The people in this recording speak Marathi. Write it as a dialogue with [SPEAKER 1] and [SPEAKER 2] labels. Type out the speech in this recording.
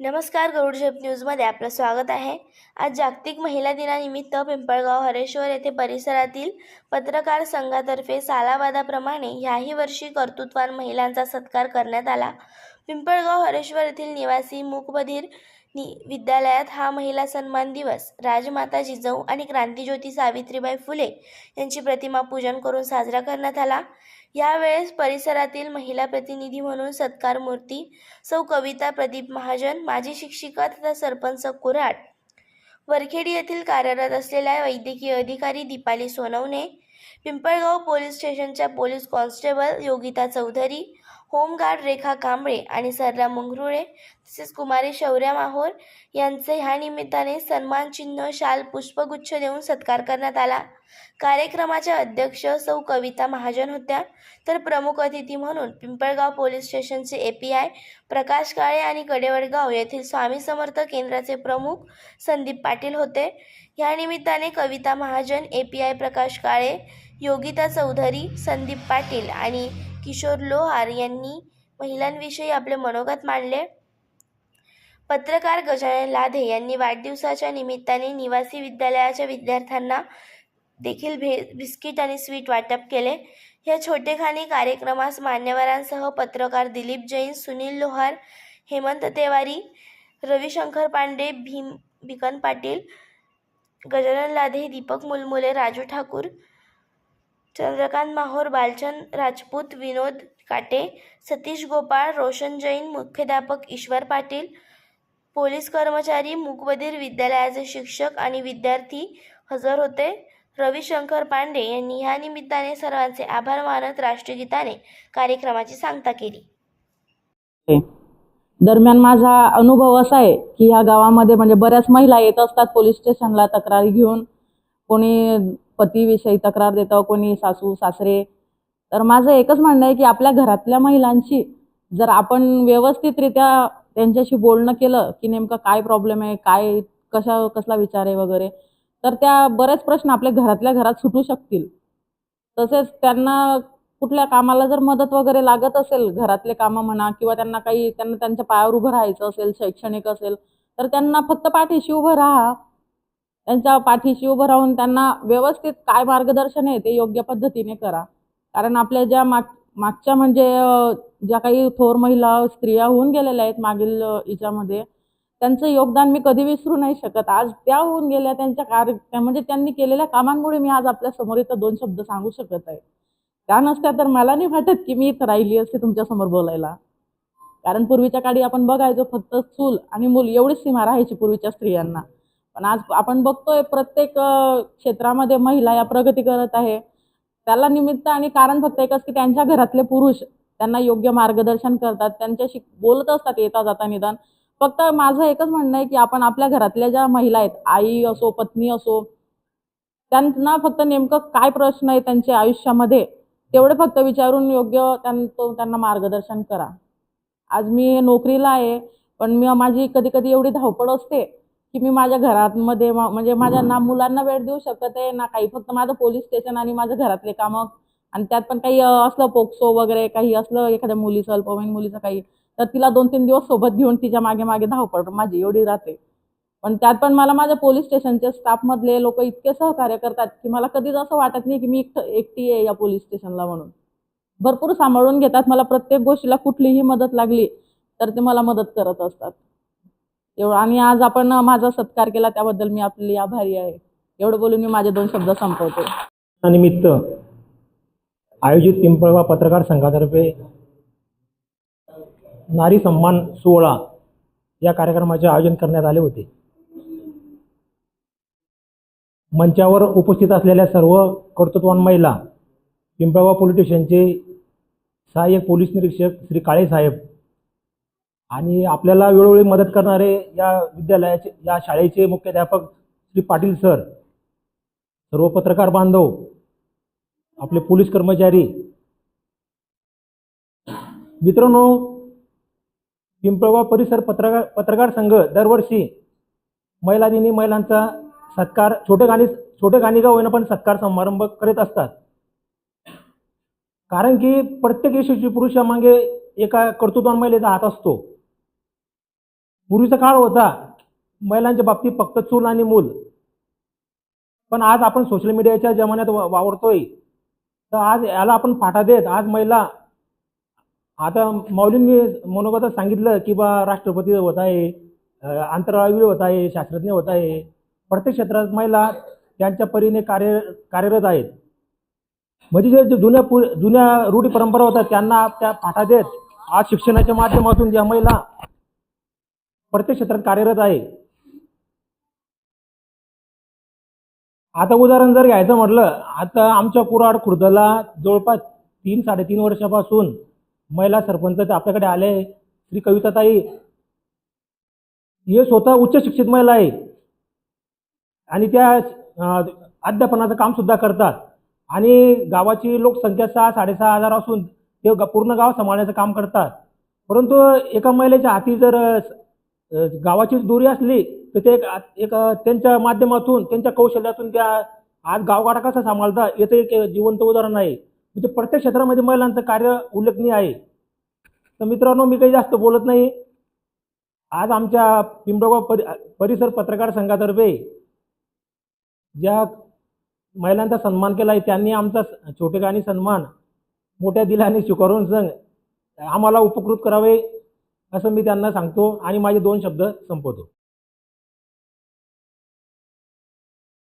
[SPEAKER 1] नमस्कार गरुड झेप न्यूजमध्ये आपलं स्वागत आहे. आज जागतिक महिला दिनानिमित्त पिंपळगाव हरेश्वर येथे परिसरातील पत्रकार संघातर्फे सालावादाप्रमाणे ह्याही वर्षी कर्तृत्वान महिलांचा सत्कार करण्यात आला. पिंपळगाव हरेश्वर येथील निवासी मूकबधीर नि विद्यालयात हा महिला सन्मान दिवस राजमाता जिजाऊ आणि क्रांतीज्योती सावित्रीबाई फुले यांची प्रतिमा पूजन करून साजरा करण्यात आला. यावेळेस परिसरातील महिला प्रतिनिधी म्हणून सत्कार मूर्ती सौ कविता प्रदीप महाजन माजी शिक्षिका तथा सरपंच कुऱ्हाड वरखेडी येथील कार्यरत असलेल्या वैद्यकीय अधिकारी दीपाली सोनवणे पिंपळगाव पोलीस स्टेशनच्या police constable Yogita Chaudhari home guard Rekha Kamble आणि सरला मुंगरुळे तसेच कुमारी शौर्या माहोर यांचे ह्या निमित्ताने सन्मानचिन्ह शाल पुष्पगुच्छ देऊन सत्कार करण्यात आला. कार्यक्रमाच्या अध्यक्ष सौ कविता महाजन होत्या. तर प्रमुख अतिथी म्हणून पिंपळगाव पोलीस स्टेशनचे ए पी आय प्रकाश काळे आणि कडेवडगाव येथील स्वामी समर्थ केंद्राचे प्रमुख संदीप पाटील होते. या निमित्ताने Kavita Mahajan A P I Prakash Kale Yogita Chaudhari Sandeep Patil आणि किशोर लोहार यांनी महिलांविषयी आपले मनोगत मांडले. पत्रकार गजानन लाधे यांनी वाढदिवसाच्या निमित्ताने निवासी विद्यालयाच्या विद्यार्थ्यांना देखील भे बिस्किट आणि स्वीट वाटप केले. या छोटेखानी कार्यक्रमास मान्यवरांसह पत्रकार दिलीप जैन सुनील लोहार हेमंत तेवारी रविशंकर पांडे भीम भिकन पाटील गजानन लाधे दीपक मुलमुले राजू ठाकूर चंद्रकांत माहोर बालचंद राजपूत विनोद काटे सतीश गोपाळ रोशन जैन मुख्याध्यापक ईश्वर पाटील पोलीस कर्मचारी मुकबधीर विद्यालयाचे शिक्षक आणि विद्यार्थी हजर होते. रविशंकर पांडे यांनी ह्या निमित्ताने सर्वांचे आभार मानत राष्ट्रगीताने कार्यक्रमाची सांगता केली.
[SPEAKER 2] दरम्यान माझा अनुभव असा आहे की ह्या गावामध्ये म्हणजे बऱ्याच महिला येत असतात पोलीस स्टेशनला तक्रारी घेऊन. कोणी पतीविषयी तक्रार देतं कोणी सासू सासरे. तर माझं एकच म्हणणं आहे की आपल्या घरातल्या महिलांशी जर आपण व्यवस्थितरित्या त्यांच्याशी बोलणं केलं की नेमकं काय प्रॉब्लेम आहे काय कशा कसला विचार आहे वगैरे तर त्या बरेच प्रश्न आपल्या घरातल्या घरात सुटू शकतील. तसेच त्यांना कुठल्या कामाला जर मदत वगैरे लागत असेल घरातले कामं म्हणा किंवा त्यांना काही त्यांना त्यांच्या पायावर उभं राहायचं असेल शैक्षणिक असेल तर त्यांना फक्त पाठीशी उभं राहा. त्यांच्या पाठीशी उभं राहून त्यांना व्यवस्थित काय मार्गदर्शन आहे ते योग्य पद्धतीने करा. कारण आपल्या ज्या माग मागच्या म्हणजे ज्या काही थोर महिला स्त्रिया होऊन गेलेल्या आहेत मागील याच्यामध्ये त्यांचं योगदान मी कधी विसरू नाही शकत. आज त्या होऊन गेल्या त्यांच्या कार्य म्हणजे त्यांनी केलेल्या कामांमुळे मी आज आपल्यासमोर इथं दोन शब्द सांगू शकत आहे. त्या नसत्या तर मला नाही वाटत की मी इथं राहिली असते तुमच्यासमोर बोलायला. कारण पूर्वीच्या काळी आपण बघायचो फक्त चूल आणि मूल एवढीच सीमा राहायची पूर्वीच्या स्त्रियांना. पण आज आपण बघतोय प्रत्येक क्षेत्रामध्ये महिला या प्रगती करत आहे. त्याला निमित्त आणि कारण फक्त एकच की त्यांच्या घरातले पुरुष त्यांना योग्य मार्गदर्शन करतात त्यांच्याशी बोलत असतात येता जाता निदान. फक्त माझं एकच म्हणणं आहे की आपण आपल्या घरातल्या ज्या महिला आहेत आई असो पत्नी असो त्यांना फक्त नेमकं काय प्रश्न आहे त्यांच्या आयुष्यामध्ये तेवढे फक्त विचारून योग्य त्यांना मार्गदर्शन करा. आज मी नोकरीला आहे पण मी माझी कधी कधी एवढी धावपळ असते की मी माझ्या घरामध्ये म- म्हणजे माझ्या ना मुलांना वेळ देऊ शकत आहे ना काही. फक्त माझं पोलीस स्टेशन आणि माझं घरातले कामं. आणि त्यात पण काही असलं पोक्सो वगैरे काही असलं एखाद्या मुलीचं अल्पवयीन मुलीचं काही तर तिला दोन तीन दिवस सोबत घेऊन तिच्यामागे मागे धावपळ. माझी एवढी राहते. पण त्यात पण मला माझ्या पोलीस स्टेशनचे स्टाफमधले लोक इतके सहकार्य करतात की मला कधीच असं वाटत नाही की मी एकटी आहे या पोलीस स्टेशनला म्हणून. भरपूर सांभाळून घेतात. मला प्रत्येक गोष्टीला कुठलीही मदत लागली तर ते मला मदत करत असतात. एवढं. आणि आज आपण माझा सत्कार केला त्याबद्दल मी आपली आभारी आहे. एवढं बोलून मी माझे दोन शब्द संपवते.
[SPEAKER 3] निमित्त आयोजित पिंपळवा पत्रकार संघातर्फे नारी सन्मान सोहळा या कार्यक्रमाचे आयोजन करण्यात आले होते. मंचावर उपस्थित असलेल्या सर्व कर्तृत्वान महिला पिंपळगाव पोलीस स्टेशनचे सहाय्यक पोलीस निरीक्षक श्री काळे साहेब आणि आपल्याला वेळोवेळी मदत करणारे या विद्यालयाचे या शाळेचे मुख्याध्यापक श्री पाटील सर सर्व पत्रकार बांधव आपले पोलीस कर्मचारी. मित्रांनो पिंपळगाव परिसर पत्रकार पत्रकार संघ दरवर्षी महिला दिनी महिलांचा सत्कार छोटे गाणी छोटे गाणी होईना पण सत्कार समारंभ करीत असतात. कारण की प्रत्येक यशस्वी पुरुषामागे एका कर्तृत्वान महिलेचा हात असतो. पूर्वीचा काळ होता. महिलांच्या बाबतीत फक्त चूल आणि मूल. पण आज आपण सोशल मीडियाच्या जमान्यात वावरतोय. तर आज याला आपण फाटा देत आज महिला आता मौलींनी मनोगतात सांगितलं की बा राष्ट्रपती होत आहे अ, आंतरराष्ट्रीय होत आहे शास्त्रज्ञ होत आहे. प्रत्येक क्षेत्रात महिला त्यांच्या परीने कार्य कार्यरत आहेत. म्हणजे जे जे जुन्या पु जुन्या रूढी परंपरा होत्या त्यांना त्या फाटा देत. आज शिक्षणाच्या माध्यमातून ज्या महिला प्रत्येक क्षेत्रात कार्यरत आहे. आता उदाहरण जर घ्यायचं म्हटलं आता आमच्या कुराड खुर्दला जवळपास तीन साडेतीन वर्षापासून महिला सरपंच आपल्याकडे आले श्री कविताताई हे स्वतः उच्च शिक्षित महिला आहे. आणि त्या अध्यापनाचं काम सुद्धा करतात. आणि गावाची लोकसंख्या सहा साडेसहा हजार असून ते पूर्ण गाव सांभाळण्याचं काम करतात. परंतु एका महिलेच्या हाती जर गावाची दोरी असली तर ते एक एक त्यांच्या माध्यमातून त्यांच्या कौशल्यातून त्या आज गावगाडा कसा सांभाळता याचं एक जिवंत उदाहरण आहे. म्हणजे प्रत्येक क्षेत्रामध्ये महिलांचं कार्य उल्लेखनीय आहे. तर मित्रांनो मी काही जास्त बोलत नाही. आज आमच्या पिंपळगाव परि परिसर पत्रकार संघातर्फे ज्या महिलांचा सन्मान केला आहे त्यांनी आमचा स- छोटेखानी सन्मान मोठ्या दिलाने स्वीकारून संघ आम्हाला उपकृत करावे. असं मी त्यांना सांगतो आणि माझे दोन शब्द संपवतो.